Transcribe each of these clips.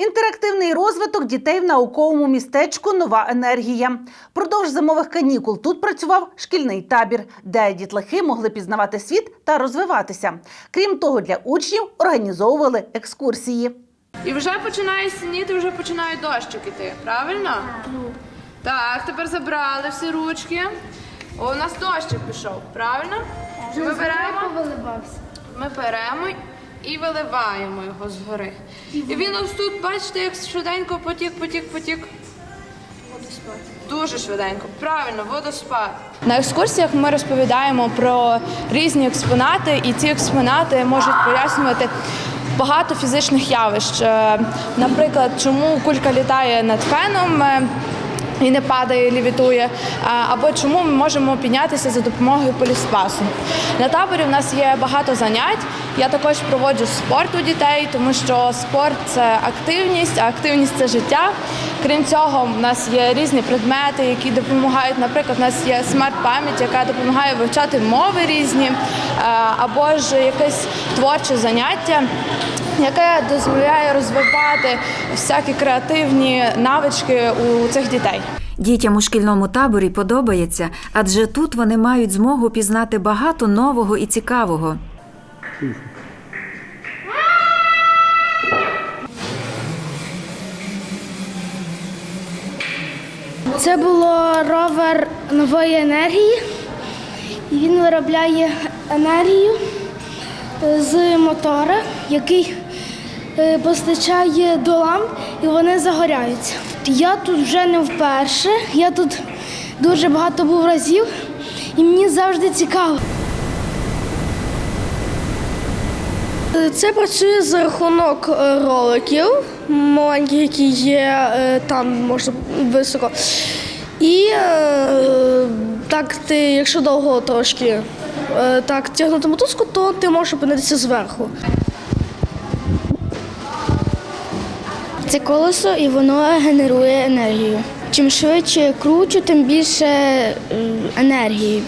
Інтерактивний розвиток дітей в науковому містечку Нова енергія. Продовж зимових канікул тут працював шкільний табір, де дітлахи могли пізнавати світ та розвиватися. Крім того, для учнів організовували екскурсії. І вже починає синіти, вже починає дощик іти, правильно? Так, тепер забрали всі ручки. О, у нас дощик пішов, правильно? Ми беремо, ми беремо і виливаємо його згори. І він ось тут, бачите, як швиденько потік, потік, потік. Дуже швиденько, правильно, водоспад. На екскурсіях ми розповідаємо про різні експонати, і ці експонати можуть пояснювати багато фізичних явищ. Е, Наприклад, чому кулька літає над феном. І не падає, лівітує, або чому ми можемо піднятися за допомогою поліспасу. На таборі в нас є багато занять. Я також проводжу спорт у дітей, тому що спорт це активність, а активність це життя. Крім цього, в нас є різні предмети, які допомагають. Наприклад, у нас є смарт-пам'ять, яка допомагає вивчати мови різні, е, або ж якесь творче заняття, яке дозволяє розвивати всякі креативні навички у цих дітей. Дітям у шкільному таборі подобається, адже тут вони мають змогу пізнати багато нового і цікавого. Це було ровер нової енергії, він виробляє енергію з мотора, який е, постачає до ламп, і вони загоряються. Я тут вже не вперше, я тут дуже багато був разів, і мені завжди цікаво. Це працює за рахунок е, роликів маленьких, які є е, там можна високо. І е, так ти, якщо довго трошки е, так тягнути мотузку, то ти можеш опинитися зверху. Це колесо і воно генерує енергію. Чим швидше кручу, тим більше енергії.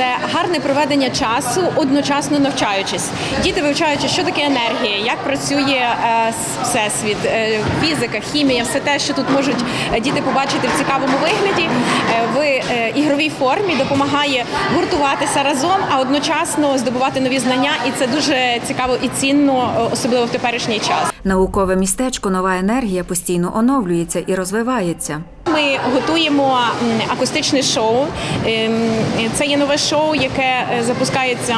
Це гарне проведення часу, одночасно навчаючись. Діти вивчаючи, що таке енергія, як працює е, всесвіт, е, фізика, хімія, все те, що тут можуть е, діти побачити в цікавому вигляді, в ігровій формі допомагає гуртуватися разом, а одночасно здобувати нові знання. І це дуже цікаво і цінно, особливо в теперішній час. Наукове містечко Нова енергія постійно оновлюється і розвивається. Ми готуємо акустичне шоу. Ем, Це є нове шоу, яке е, запускається.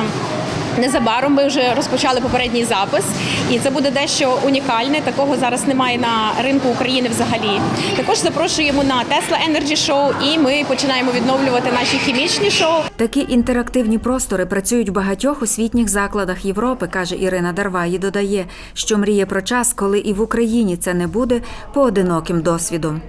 Незабаром ми вже розпочали попередній запис, і це буде дещо унікальне. Такого зараз немає на ринку України взагалі. Також запрошуємо на Tesla Energy Show, і ми починаємо відновлювати наші хімічні шоу. Такі інтерактивні простори працюють в багатьох освітніх закладах Європи, каже Ірина Дарва. І додає, що мріє про час, коли і в Україні це не буде поодиноким досвідом.